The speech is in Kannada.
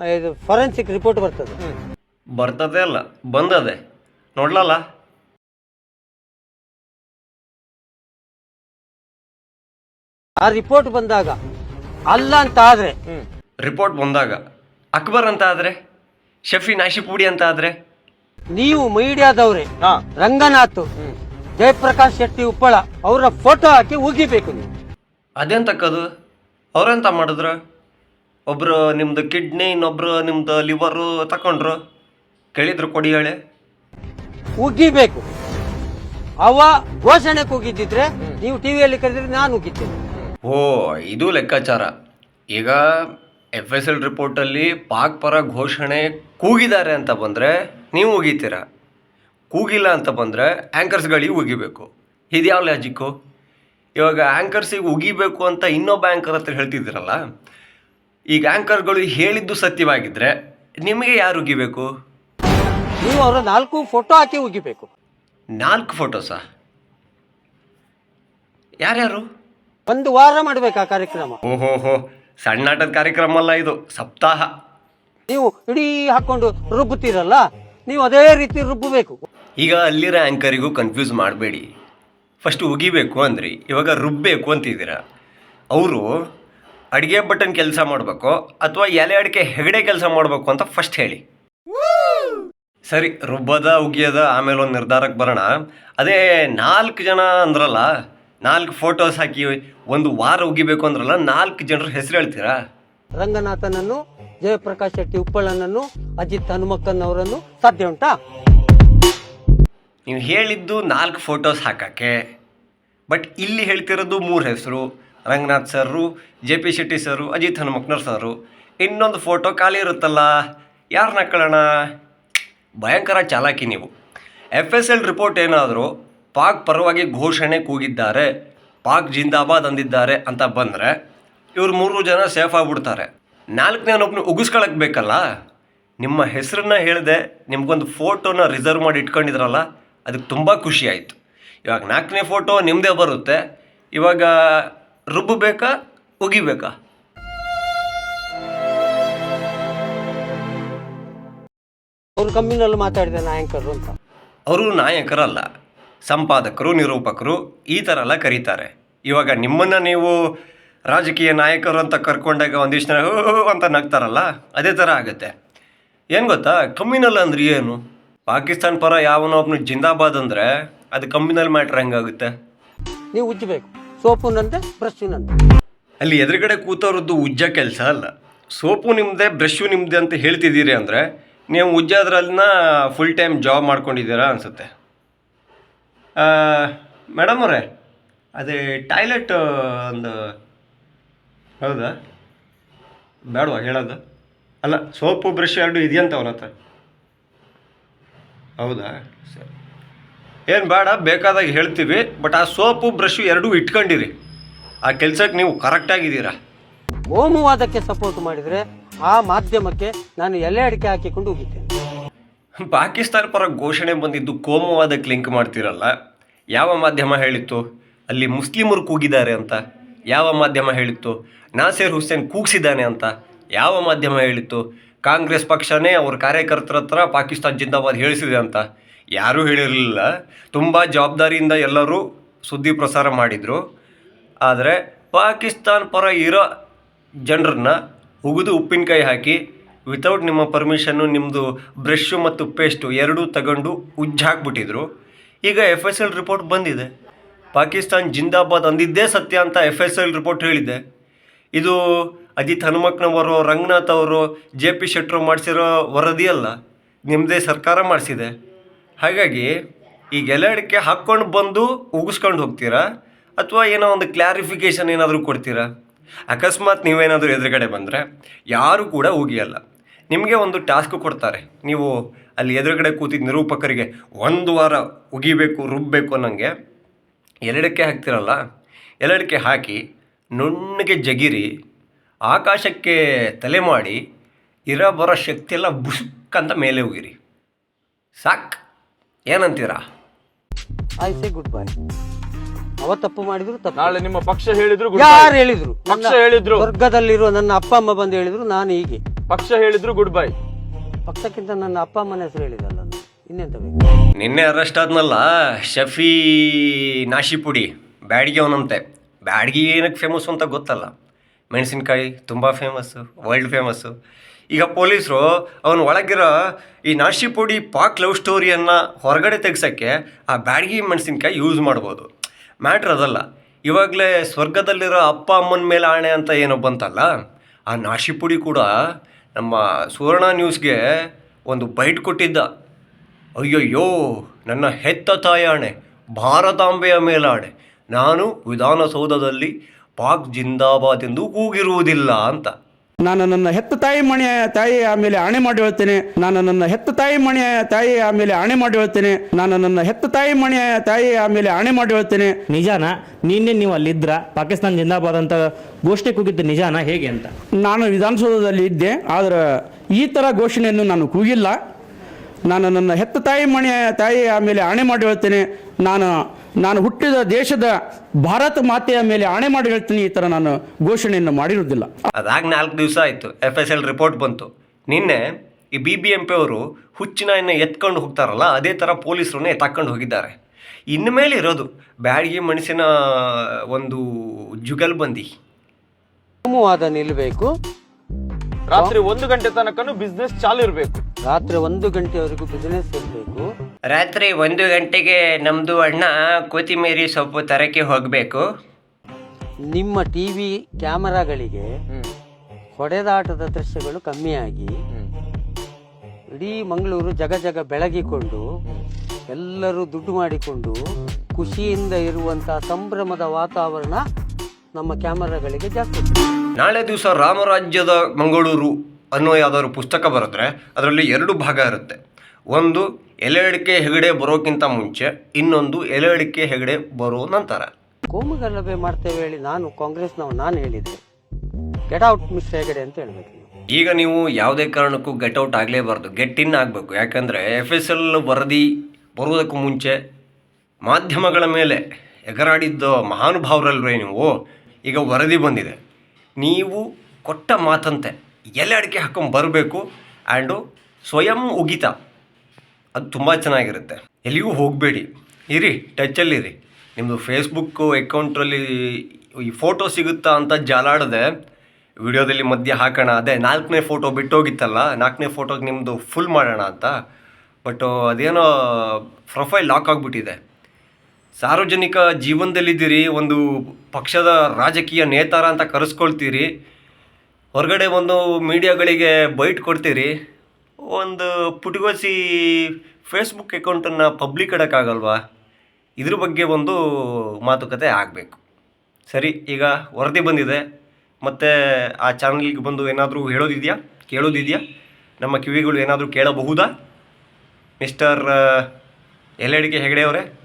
ಇದು ಫೊರೆನ್ಸಿಕ್ ರಿಪೋರ್ಟ್ ಬರ್ತದೆ. ಬರ್ತದೆ ಅಲ್ಲ ಬಂದದೆ. ನೋಡ್ಲಲ್ಲ? ಆ ರಿಪೋರ್ಟ್ ಬಂದಾಗ ಅಲ್ಲ ಅಂತ ಆದ್ರೆ ರಿಪೋರ್ಟ್ ಬಂದಾಗ ಅಕ್ಬರ್ ಅಂತ ಆದ್ರೆ ಶಫಿ ನಾಶಿಪುಡಿ ಅಂತ ಆದ್ರೆ? ನೀವು ಮೀಡಿಯಾದವ್ರೆ ರಂಗನಾಥ್ ಜಯಪ್ರಕಾಶ್ ಶೆಟ್ಟಿ ಉಪ್ಪಳ ಅವರ ಫೋಟೋ ಹಾಕಿ ಉಗಿಬೇಕು ನೀವು. ಅದೆಂತಕ್ಕದು ಅವ್ರೆಂತ ಮಾಡಿದ್ರು? ಒಬ್ರು ನಿಮ್ಮದು ಕಿಡ್ನಿ ಇನ್ನೊಬ್ರು ನಿಮ್ದು ಲಿವರು ತಕೊಂಡ್ರು. ಕೇಳಿದ್ರು ಕೊಡಿ ಹೇಳಿ. ಉಗಿಬೇಕು ಅವ ಘೋಷಣೆ ಕೂಗಿದ್ದಿದ್ರೆ ನೀವು ಟಿವಿಯಲ್ಲಿ ಕರೆದ್ರೆ ನಾನು ಉಗಿತೇನೆ ಓ ಇದು ಲೆಕ್ಕಾಚಾರ. ಈಗ ಎಫ್ ಎಸ್ ಎಲ್ ರಿಪೋರ್ಟಲ್ಲಿ ಪಾಕ್ ಪರ ಘೋಷಣೆ ಕೂಗಿದ್ದಾರೆ ಅಂತ ಬಂದರೆ ನೀವು ಉಗಿತೀರ? ಕೂಗಿಲ್ಲ ಅಂತ ಬಂದರೆ ಆ್ಯಂಕರ್ಸ್ಗಳಿಗೆ ಉಗಿಬೇಕು. ಇದ್ಯಾವ ಲಾಜಿಕ್ಕು ಇವಾಗ ಆ್ಯಂಕರ್ಸಿಗೆ ಉಗಿಬೇಕು ಅಂತ ಇನ್ನೊಬ್ಬ ಆ್ಯಂಕರ್ ಹತ್ರ ಹೇಳ್ತಿದ್ದೀರಲ್ಲ ಈಗ ಆ್ಯಂಕರ್ಗಳು ಹೇಳಿದ್ದು ಸತ್ಯವಾಗಿದ್ದರೆ ನಿಮಗೆ ಯಾರು ಉಗಿಬೇಕು? ನೀವು ಅವರ ನಾಲ್ಕು ಫೋಟೋ ಹಾಕಿ ಉಗಿಬೇಕು. ನಾಲ್ಕು ಫೋಟೋಸಾ ಯಾರ್ಯಾರು? ಒಂದು ವಾರ ಮಾಡ್ಬೇಕು ಆ ಕಾರ್ಯಕ್ರಮ. ಓಹೋಹೋ ಸಣ್ಣ ಸಣ್ಣಾಟದ ಕಾರ್ಯಕ್ರಮ ಅಲ್ಲ ಇದು ಸಪ್ತಾಹ. ನೀವು ಇಡೀ ಹಾಕೊಂಡು ರುಬ್ಬುತ್ತೀರಲ್ಲ ನೀವು ಅದೇ ರೀತಿ ರುಬ್ಬಬೇಕು. ಈಗ ಅಲ್ಲಿರೋ ಆ್ಯಂಕರಿಗೂ ಕನ್ಫ್ಯೂಸ್ ಮಾಡಬೇಡಿ. ಫಸ್ಟ್ ಉಗಿಬೇಕು ಅಂದ್ರಿ ಇವಾಗ ರುಬ್ಬೇಕು ಅಂತಿದ್ದೀರಾ? ಅವರು ಅಡುಗೆ ಬಟನ್ ಕೆಲಸ ಮಾಡಬೇಕು ಅಥವಾ ಎಲೆ ಅಡಿಕೆ ಹೆಗಡೆ ಕೆಲಸ ಮಾಡಬೇಕು ಅಂತ ಫಸ್ಟ್ ಹೇಳಿ. ಸರಿ ರುಬ್ಬದ ಉಗಿಯದ ಆಮೇಲೆ ಒಂದು ನಿರ್ಧಾರಕ್ಕೆ ಬರೋಣ. ಅದೇ ನಾಲ್ಕು ಜನ ಅಂದ್ರಲ್ಲ ನಾಲ್ಕು ಫೋಟೋಸ್ ಹಾಕಿ ಒಂದು ವಾರ ಉಗಿಬೇಕು ಅಂದ್ರಲ್ಲ ನಾಲ್ಕು ಜನರ ಹೆಸರು ಹೇಳ್ತೀರಾ? ರಂಗನಾಥನನ್ನು ಜಯಪ್ರಕಾಶ್ ಶೆಟ್ಟಿ ಉಪ್ಪಳನನ್ನು ಅಜಿತ್ ಹನುಮಕ್ಕನವರನ್ನು ಸಾಧ್ಯ ಉಂಟಾ? ನೀವು ಹೇಳಿದ್ದು ನಾಲ್ಕು ಫೋಟೋಸ್ ಹಾಕಕ್ಕೆ ಬಟ್ ಇಲ್ಲಿ ಹೇಳ್ತಿರೋದು ಮೂರು ಹೆಸರು. Ranganath sir, J P Shetty sir Ajit Hanumakkanavar sir ಇನ್ನೊಂದು ಫೋಟೋ ಖಾಲಿ ಇರುತ್ತಲ್ಲ ಯಾರನ್ನ ಹಾಕೊಳ್ಳೋಣ? ಭಯಂಕರ ಚಾಲಾಕಿ ನೀವು. ಎಫ್ ಎಸ್ ಎಲ್ ರಿಪೋರ್ಟ್ ಏನಾದರೂ ಪಾಕ್ ಪರವಾಗಿ ಘೋಷಣೆ ಕೂಗಿದ್ದಾರೆ, ಪಾಕ್ ಜಿಂದಾಬಾದ್ ಅಂದಿದ್ದಾರೆ ಅಂತ ಬಂದರೆ ಇವ್ರು ಮೂರು ಜನ ಸೇಫ್ ಆಗಿಬಿಡ್ತಾರೆ. ನಾಲ್ಕನೇನೊಬ್ಬನು ಉಗಿಸ್ಕೊಳಕ್ ಬೇಕಲ್ಲ? ನಿಮ್ಮ ಹೆಸರನ್ನ ಹೇಳಿದೆ ನಿಮ್ಗೊಂದು ಫೋಟೋನ ರಿಸರ್ವ್ ಮಾಡಿ ಇಟ್ಕೊಂಡಿದ್ರಲ್ಲ, ಅದಕ್ಕೆ ತುಂಬ ಖುಷಿ ಆಯಿತು. ಇವಾಗ ನಾಲ್ಕನೇ ಫೋಟೋ ನಿಮ್ಮದೇ ಬರುತ್ತೆ. ಇವಾಗ ರುಬ್ಬಬೇಕಾ ಉಗಿಬೇಕಾ? ಅವ್ರ ಕಮ್ಮಿನಲ್ಲಿ ಮಾತಾಡಿದ ನಾಯಕರು ಅಂತ. ಅವರು ನಾಯಕರಲ್ಲ ಸಂಪಾದಕರು ನಿರೂಪಕರು ಈ ಥರ ಎಲ್ಲ ಕರೀತಾರೆ. ಇವಾಗ ನಿಮ್ಮನ್ನು ನೀವು ರಾಜಕೀಯ ನಾಯಕರು ಅಂತ ಕರ್ಕೊಂಡಾಗ ಒಂದಿಷ್ಟು ಜನ ಅಂತ ನಗ್ತಾರಲ್ಲ ಅದೇ ಥರ ಆಗುತ್ತೆ. ಏನು ಗೊತ್ತಾ ಕಮ್ಯುನಲ್ ಅಂದ್ರೆ ಏನು? ಪಾಕಿಸ್ತಾನ ಪರ ಯಾವನೋ ಒಬ್ಬನು ಜಿಂದಾಬಾದ್ ಅಂದರೆ ಅದು ಕಮ್ಯುನಲ್ ಮ್ಯಾಟ್ರ್ ಹೆಂಗಾಗುತ್ತೆ? ನೀವು ಉಜ್ಜಬೇಕು. ಬ್ರಷ್ನಂತೆ ಅಲ್ಲಿ ಎದುರುಗಡೆ ಕೂತವ್ರದ್ದು ಉಜ್ಜ ಕೆಲಸ ಅಲ್ಲ. ಸೋಪು ನಿಮ್ಮದೇ ಬ್ರಷು ನಿಮ್ಮದೇ ಅಂತ ಹೇಳ್ತಿದ್ದೀರಿ ಅಂದರೆ ನೀವು ಉಜ್ಜೋದ್ರಲ್ಲಿನ ಫುಲ್ ಟೈಮ್ ಜಾಬ್ ಮಾಡ್ಕೊಂಡಿದ್ದೀರಾ ಅನಿಸುತ್ತೆ. ಮೇಡಮ್ ಅವರೇ, ಅದೇ ಟಾಯ್ಲೆಟ್ ಒಂದು, ಹೌದಾ? ಬೇಡವಾ ಹೇಳೋದು? ಅಲ್ಲ, ಸೋಪು ಬ್ರಷ್ ಎರಡು ಇದೆಯಂತ ಅವನ ಹತ್ರ. ಹೌದಾ? ಸರಿ. ಏನು ಬೇಡ ಬೇಕಾದಾಗ ಹೇಳ್ತೀವಿ ಬಟ್ ಆ ಸೋಪು ಬ್ರಷು ಎರಡೂ ಇಟ್ಕೊಂಡಿರಿ. ಆ ಕೆಲಸಕ್ಕೆ ನೀವು ಕರೆಕ್ಟಾಗಿದ್ದೀರಾ ಕೋಮುವಾದಕ್ಕೆ ಸಪೋರ್ಟ್ ಮಾಡಿದರೆ ಆ ಮಾಧ್ಯಮಕ್ಕೆ ನಾನು ಎಲೆ ಅಡಿಕೆ ಹಾಕಿಕೊಂಡು ಹೋಗಿದ್ದೇನೆ. ಪಾಕಿಸ್ತಾನ ಪರ ಘೋಷಣೆ ಬಂದಿದ್ದು ಕೋಮುವಾದಕ್ಕೆ ಲಿಂಕ್ ಮಾಡ್ತಿರಲ್ಲ? ಯಾವ ಮಾಧ್ಯಮ ಹೇಳಿತ್ತು? ಅಲ್ಲಿ ಮುಸ್ಲಿಮರು ಕೂಗಿದ್ದಾರೆ ಅಂತ. ಯಾವ ಮಾಧ್ಯಮ ಹೇಳಿತ್ತು? ನಾಸೀರ್ ಹುಸೇನ್ ಕೂಗಿಸಿದ್ದಾನೆ ಅಂತ. ಯಾವ ಮಾಧ್ಯಮ ಹೇಳಿತ್ತು? ಕಾಂಗ್ರೆಸ್ ಪಕ್ಷನೇ ಅವ್ರ ಕಾರ್ಯಕರ್ತರ ಹತ್ರ ಪಾಕಿಸ್ತಾನ ಜಿಂದಾಬಾದ್ ಹೇಳಿಸಿದೆ ಅಂತ. ಯಾರೂ ಹೇಳಿರಲಿಲ್ಲ. ತುಂಬ ಜವಾಬ್ದಾರಿಯಿಂದ ಎಲ್ಲರೂ ಸುದ್ದಿ ಪ್ರಸಾರ ಮಾಡಿದರು. ಆದರೆ ಪಾಕಿಸ್ತಾನ್ ಪರ ಇರೋ ಜನರನ್ನ ಉಗಿದು ಉಪ್ಪಿನಕಾಯಿ ಹಾಕಿ ವಿತೌಟ್ ನಿಮ್ಮ ಪರ್ಮಿಷನ್ನು ನಿಮ್ಮದು ಬ್ರಷ್ಷು ಮತ್ತು ಪೇಸ್ಟು ಎರಡೂ ತಗೊಂಡು ಉಜ್ಜಾಕ್ಬಿಟ್ಟಿದ್ರು ಈಗ ಎಫ್ ಎಸ್ ಎಲ್ ರಿಪೋರ್ಟ್ ಬಂದಿದೆ. ಪಾಕಿಸ್ತಾನ್ ಜಿಂದಾಬಾದ್ ಅಂದಿದ್ದೇ ಸತ್ಯ ಅಂತ ಎಫ್ ಎಸ್ ಎಲ್ ರಿಪೋರ್ಟ್ ಹೇಳಿದೆ. ಇದು ಅಜಿತ್ ಹನುಮಕ್ನವರು, ರಂಗನಾಥ್ ಅವರು, ಜೆ ಪಿ ಶೆಟ್ಟರು ಮಾಡಿಸಿರೋ ವರದಿ ಅಲ್ಲ ನಿಮ್ಮದೇ ಸರ್ಕಾರ ಮಾಡಿಸಿದೆ. ಹಾಗಾಗಿ ಈಗ ಎಲ್ಲಡಿಕೆ ಹಾಕ್ಕೊಂಡು ಬಂದು ಉಗಿಸ್ಕೊಂಡು ಹೋಗ್ತೀರಾ? ಅಥವಾ ಏನೋ ಒಂದು ಕ್ಲಾರಿಫಿಕೇಷನ್ ಏನಾದರೂ ಕೊಡ್ತೀರಾ? ಅಕಸ್ಮಾತ್ ನೀವೇನಾದರೂ ಎದುರುಗಡೆ ಬಂದರೆ ಯಾರೂ ಕೂಡ ಉಗಿಯಲ್ಲ. ನಿಮಗೆ ಒಂದು ಟಾಸ್ಕ್ ಕೊಡ್ತಾರೆ. ನೀವು ಅಲ್ಲಿ ಎದುರುಗಡೆ ಕೂತಿದ್ದ ನಿರೂಪಕರಿಗೆ ಒಂದು ವಾರ ಉಗಿಬೇಕು ರುಬ್ಬಬೇಕು ಅನ್ನಂಗೆ ಎಲ್ಲಡಕ್ಕೆ ಹಾಕ್ತಿರಲ್ಲ? ಎಲ್ಲಡಕ್ಕೆ ಹಾಕಿ ನುಣ್ಣಗೆ ಜಗಿರಿ, ಆಕಾಶಕ್ಕೆ ತಲೆ ಮಾಡಿ ಇರೋ ಬರೋ ಶಕ್ತಿಯೆಲ್ಲ ಬುಸುಕ್ ಅಂತ ಮೇಲೆ ಉಗಿರಿ. ಸಾಕ್. ಏನಂತೀರಾ? ಐ ಸೇ ಗುಡ್ ಬೈ ಅವ ತಪ್ಪು ಮಾಡಿದ್ರು ತಪ್ಪು ನಾಳೆ ನಿಮ್ಮ ಪಕ್ಷ ಹೇಳಿದ್ರು ಗುಡ್ ಯಾರು ಹೇಳಿದ್ರು? ಪಕ್ಷ ನನ್ನ ಹೇಳಿದ್ರು. ಸ್ವರ್ಗದಲ್ಲಿರುವ ನನ್ನ ಅಪ್ಪ ಅಮ್ಮ ಬಂದು ಹೇಳಿದ್ರು ನಾನು ಹೀಗೆ. ಪಕ್ಷ ಹೇಳಿದ್ರು ಗುಡ್ ಬೈ ಪಕ್ಷಕ್ಕಿಂತ ನನ್ನ ಅಪ್ಪ ಅಮ್ಮನ ಹೆಸರು ಹೇಳಿದಲ್ಲ ನಾನು. ಇನ್ನೆಂತ ಬೇಕು? ನಿನ್ನೆ ಅರೆಸ್ಟ್ ಆದ್ನಲ್ಲ ಶಫಿ ನಾಶಿಪುಡಿ ಬ್ಯಾಡ್ಗಿ ಅವನಂತೆ. ಬ್ಯಾಡ್ಗಿ ಏನಕ್ಕೆ ಫೇಮಸ್ ಅಂತ ಗೊತ್ತಲ್ಲ. ಮೆಣಸಿನ್ಕಾಯಿ ತುಂಬ ಫೇಮಸ್ಸು ವರ್ಲ್ಡ್ ಫೇಮಸ್ಸು ಈಗ ಪೊಲೀಸರು ಅವನ ಒಳಗಿರೋ ಈ ನಾಶಿಪುಡಿ ಪಾಕ್ ಲವ್ ಸ್ಟೋರಿಯನ್ನು ಹೊರಗಡೆ ತೆಗ್ಸೋಕ್ಕೆ ಆ ಬ್ಯಾಡ್ಗಿ ಮೆಣಸಿನ್ಕಾಯಿ ಯೂಸ್ ಮಾಡ್ಬೋದು. ಮ್ಯಾಟ್ರ್ ಅದಲ್ಲ. ಇವಾಗಲೇ ಸ್ವರ್ಗದಲ್ಲಿರೋ ಅಪ್ಪ ಅಮ್ಮನ ಮೇಲೆ ಆಣೆ ಅಂತ ಏನೋ ಬಂತಲ್ಲ? ಆ ನಾಶಿಪುಡಿ ಕೂಡ ನಮ್ಮ ಸುವರ್ಣ ನ್ಯೂಸ್ಗೆ ಒಂದು ಬೈಟ್ ಕೊಟ್ಟಿದ್ದ. ಅಯ್ಯಯ್ಯೋ, ನನ್ನ ಹೆತ್ತ ತಾಯಾಣೆ ಭಾರತಾಂಬೆಯ ಮೇಲಾಣೆ. ನಾನು ವಿಧಾನಸೌಧದಲ್ಲಿ ಪಾಕ್ ಜಿಂದಾಬಾದ್ ಎಂದು ಕೂಗಿರುವುದಿಲ್ಲ ಅಂತ. ನಾನು ನನ್ನ ಹೆತ್ತ ತಾಯಿ ಮಣಿಯ ತಾಯಿ ಆಮೇಲೆ ಆಣೆ ಮಾಡಿ ಹೇಳ್ತೇನೆ. ನಾನು ನನ್ನ ಹೆತ್ತ ತಾಯಿ ಮಣಿಯ ತಾಯಿ ಆಮೇಲೆ ಆಣೆ ಮಾಡಿ ಹೇಳ್ತೇನೆ. ನಾನು ನನ್ನ ಹೆತ್ತ ತಾಯಿ ಮಣಿಯ ತಾಯಿ ಆಮೇಲೆ ಆಣೆ ಮಾಡಿ ಹೇಳ್ತೇನೆ. ನಿಜಾನ? ನಿನ್ನೆ ನೀವು ಅಲ್ಲಿದ್ರ? ಪಾಕಿಸ್ತಾನ ಜಿಂದಾಬಾದ್ ಅಂತ ಘೋಷಣೆ ಕೂಗಿದ್ದು ನಿಜಾನ? ಹೇಗೆ ಅಂತ? ನಾನು ವಿಧಾನಸೌಧದಲ್ಲಿ ಇದ್ದೆ ಆದ್ರೆ ಈ ಥರ ಘೋಷಣೆಯನ್ನು ನಾನು ಕೂಗಿಲ್ಲ. ನಾನು ನನ್ನ ಹೆತ್ತ ತಾಯಿ ಮಣಿಯ ತಾಯಿ ಆಮೇಲೆ ಆಣೆ ಮಾಡಿ ಹೇಳ್ತೇನೆ. ನಾನು ನಾನು ಹುಟ್ಟಿದ ದೇಶದ ಭಾರತ ಮಾತೆಯ ಮೇಲೆ ಆಣೆ ಮಾಡಿ ಹೇಳ್ತೀನಿ ಈ ಥರ ನಾನು ಘೋಷಣೆಯನ್ನು ಮಾಡಿರುವುದಿಲ್ಲ. ಅದಾಗ ನಾಲ್ಕು ದಿವಸ ಆಯಿತು ಎಫ್ ಎಸ್ ಎಲ್ ರಿಪೋರ್ಟ್ ಬಂತು. ನಿನ್ನೆ ಈ ಬಿ ಬಿ ಎಂ ಪಿ ಅವರು ಹುಚ್ಚಿನ ಎತ್ಕೊಂಡು ಹೋಗ್ತಾರಲ್ಲ ಅದೇ ಥರ ಪೊಲೀಸರನ್ನೇ ಎತ್ತಾಕೊಂಡು ಹೋಗಿದ್ದಾರೆ. ಇನ್ನು ಮೇಲೆ ಇರೋದು ಬ್ಯಾಡಗಿ ಮನಸ್ಸಿನ ಒಂದು ಜುಗಲ್ಬಂದಿ ಕೋಮುವಾದ ನಿಲ್ಲಬೇಕು ರಾತ್ರಿ ಒಂದು ಗಂಟೆ ತನಕನೂ ಬಿಸ್ನೆಸ್ ಚಾಲು ಇರಬೇಕು. ರಾತ್ರಿ ಒಂದು ಗಂಟೆವರೆಗೂ ಬಿಸ್ನೆಸ್ ಇರಬೇಕು. ರಾತ್ರಿ ಒಂದು ಗಂಟೆಗೆ ನಮ್ಮದು ಅಣ್ಣ ಕೊತ್ತಿಮೀರಿ ಸೊಪ್ಪು ತರಕ್ಕೆ ಹೋಗಬೇಕು. ನಿಮ್ಮ ಟಿವಿ ಕ್ಯಾಮರಾಗಳಿಗೆ ಹೊಡೆದಾಟದ ದೃಶ್ಯಗಳು ಕಮ್ಮಿಯಾಗಿ ಇಡೀ ಮಂಗಳೂರು ಜಗ ಜಗ ಬೆಳಗಿಕೊಂಡು ಎಲ್ಲರೂ ದುಡ್ಡು ಮಾಡಿಕೊಂಡು ಖುಷಿಯಿಂದ ಇರುವಂತಹ ಸಂಭ್ರಮದ ವಾತಾವರಣ ನಮ್ಮ ಕ್ಯಾಮರಾಗಳಿಗೆ ಜಾಸ್ತಿ. ನಾಳೆ ದಿವಸ ರಾಮರಾಜ್ಯದ ಮಂಗಳೂರು ಅನ್ನೋ ಯಾವ್ದಾದ್ರು ಪುಸ್ತಕ ಬರೆದ್ರೆ ಅದರಲ್ಲಿ ಎರಡು ಭಾಗ ಇರುತ್ತೆ. ಒಂದು ಎಲೆ ಅಡಿಕೆ ಹೆಗಡೆ ಬರೋಕ್ಕಿಂತ ಮುಂಚೆ ಇನ್ನೊಂದು ಎಲೆ ಅಡಿಕೆ ಹೆಗಡೆ ಬರೋ ನಂತರ. ಕೋಮು ಗಲಭೆ ಮಾಡ್ತೇವೆ ಹೇಳಿ ನಾನು ಕಾಂಗ್ರೆಸ್ನವ ನಾನು ಹೇಳಿದ್ದೆ. ಗೆಟ್ ಔಟ್ ಮಿಸ್ಟರ್ ಹೆಗಡೆ ಅಂತ ಹೇಳ್ಬೇಕು ಈಗ ನೀವು ಯಾವುದೇ ಕಾರಣಕ್ಕೂ ಗೆಟ್ ಔಟ್ ಆಗಲೇಬಾರ್ದು. ಗೆಟ್ ಇನ್ ಆಗಬೇಕು. ಯಾಕಂದರೆ ಎಫ್ ಎಸ್ ಎಲ್ ವರದಿ ಬರುವುದಕ್ಕೂ ಮುಂಚೆ ಮಾಧ್ಯಮಗಳ ಮೇಲೆ ಎಗರಾಡಿದ್ದ ಮಹಾನುಭಾವರಲ್ವೇ ನೀವು? ಈಗ ವರದಿ ಬಂದಿದೆ. ನೀವು ಕೊಟ್ಟ ಮಾತಂತೆ ಎಲೆ ಅಡಿಕೆ ಹಾಕೊಂಡು ಬರಬೇಕು ಆ್ಯಂಡು ಸ್ವಯಂ ಉಗಿತ. ಅದು ತುಂಬ ಚೆನ್ನಾಗಿರುತ್ತೆ. ಎಲ್ಲಿಗೂ ಹೋಗಬೇಡಿ. ಇರಿ ಟಚ್ಚಲ್ಲಿರಿ ನಿಮ್ಮದು ಫೇಸ್ಬುಕ್ಕು ಎಕೌಂಟ್ರಲ್ಲಿ ಈ ಫೋಟೋ ಸಿಗುತ್ತಾ ಅಂತ ಜಾಲಾಡದೆ ವಿಡಿಯೋದಲ್ಲಿ ಮಧ್ಯೆ ಹಾಕೋಣ. ಅದೇ, ನಾಲ್ಕನೇ ಫೋಟೋ ಬಿಟ್ಟೋಗಿತ್ತಲ್ಲ, ನಾಲ್ಕನೇ ಫೋಟೋಗೆ ನಿಮ್ಮದು ಫುಲ್ ಮಾಡೋಣ ಅಂತ. ಬಟ್ ಅದೇನೋ ಪ್ರೊಫೈಲ್ ಲಾಕ್ ಆಗಿಬಿಟ್ಟಿದೆ. ಸಾರ್ವಜನಿಕ ಜೀವನದಲ್ಲಿದ್ದೀರಿ, ಒಂದು ಪಕ್ಷದ ರಾಜಕೀಯ ನೇತಾರ ಅಂತ ಕರೆಸ್ಕೊಳ್ತೀರಿ. ಹೊರಗಡೆ ಒಂದು ಮೀಡಿಯಾಗಳಿಗೆ ಬೈಟ್ ಕೊಡ್ತೀರಿ. ಒಂದು ಪುಟಗೋಸಿ ಫೇಸ್ಬುಕ್ ಅಕೌಂಟನ್ನು ಪಬ್ಲಿಕ್ ಇಡೋಕ್ಕಾಗಲ್ವಾ ಇದ್ರ ಬಗ್ಗೆ ಒಂದು ಮಾತುಕತೆ ಆಗಬೇಕು. ಸರಿ, ಈಗ ವರದಿ ಬಂದಿದೆ. ಮತ್ತು ಆ ಚಾನಲ್ಗೆ ಬಂದು ಏನಾದರೂ ಹೇಳೋದಿದೆಯಾ? ಕೇಳೋದಿದೆಯಾ? ನಮ್ಮ ಕಿವಿಗಳು ಏನಾದರೂ ಕೇಳಬಹುದಾ? ಮಿಸ್ಟರ್ ಎಲೆಡಿಕೆ ಹೆಗಡೆ ಅವರೇ